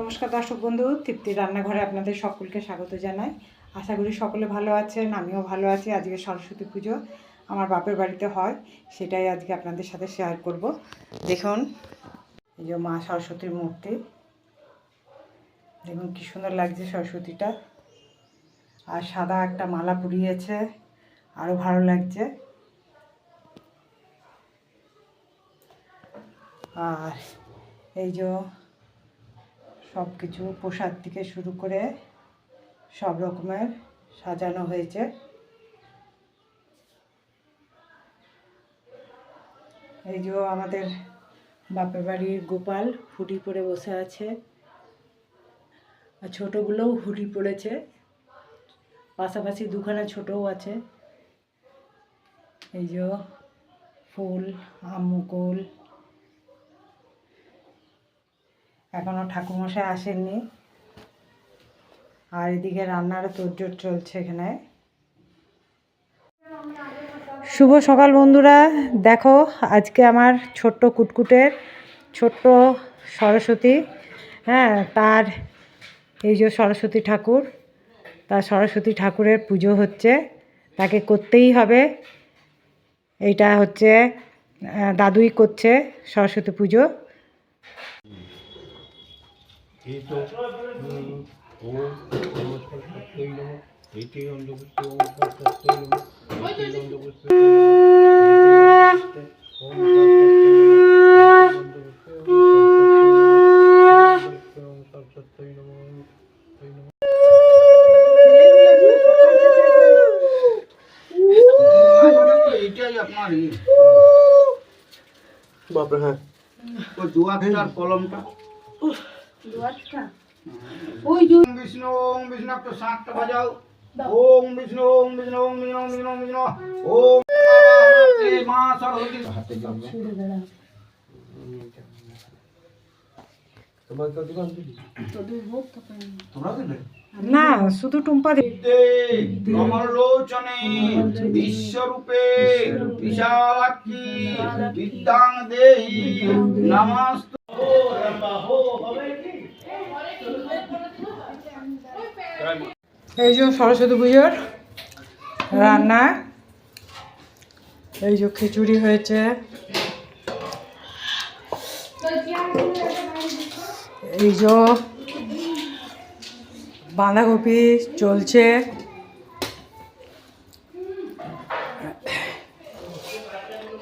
নমস্কার দর্শক বন্ধু, তৃপ্তি রান্নাঘরে আপনাদের সকলকে স্বাগত জানাই। আশা করি সকলে ভালো আছেন, আমিও ভালো আছি। আজকে সরস্বতী পুজো আমার বাপের বাড়িতে হয়, সেটাই আজকে আপনাদের সাথে শেয়ার করব। দেখুন, এই যে মা সরস্বতীর মূর্তি। দেখুন কী সুন্দর লাগছে সরস্বতীটা। আর সাদা একটা মালা পুড়িয়েছে আরও ভালো লাগছে। আর এই যে সব কিছু প্রসাদ থেকে শুরু করে সব রকমের সাজানো হয়েছে। এই যে আমাদের বাপের বাড়ির গোপাল হুডি পরে বসে আছে। আর ছোটোগুলোও হুডি পড়েছে। পাশাপাশি দুখানা ছোটও আছে। এই যে ফুল আমুকুল এখনও ঠাকুরমশাই আসেননি। আর এদিকে রান্নারও তোড়জোড় চলছে এখানে। শুভ সকাল বন্ধুরা। দেখো, আজকে আমার ছোট্ট কুটকুটের ছোট্ট সরস্বতী হ্যাঁ তার এই যে সরস্বতী ঠাকুর, তার সরস্বতী ঠাকুরের পুজো হচ্ছে। তাকে করতেই হবে। এইটা হচ্ছে দাদুই করছে সরস্বতী পুজো। এতো ওম নমঃ সরস্বত্যৈ নমঃ এতে অন্ধকুস্তে ওম সরস্বত্যৈ নমঃ আপনার ই। বাপরে হ্যাঁ ওই দুয়ারটার কলমটা ওই বিষ্ণু ওম বিষ্ণু একটা শাঁখটা বাজাও। ওম বিষ্ণু ওম বিষ্ণু ওম বিষ্ণু ওম বিষ্ণু ওম বিষ্ণু। ওম মা সরস্বতী। হাতে যাবে তোমার তো দোকান তোমরা দিলে? না শুধু টুম্পা দি- কমলোচনে বিশ্বরূপে বিশালাক্ষী বিদ্যাং দেহি। নমস্ত। এই যে সরস্বতী পুজোর রান্না। এই যে খিচুড়ি হয়েছে। এই যে বাঁধাকপি চলছে।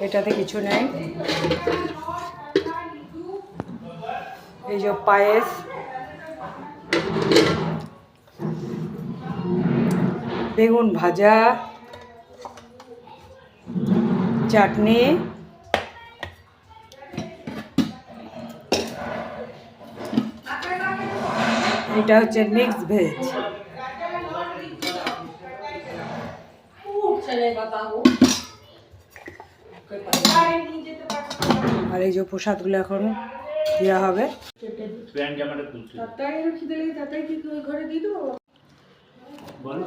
এটাতে কিছু নেই। এই যে পায়েস। বেগুন ভাজা চাটনি এটা হচ্ছে মিক্স ভেজ আর এই যে প্রসাদগুলো এখন দেওয়া হবে। তাড়াতাড়ি খিদে লেগে তাড়াতাড়ি কি ঘরে দিয়ে দেবো? বলো।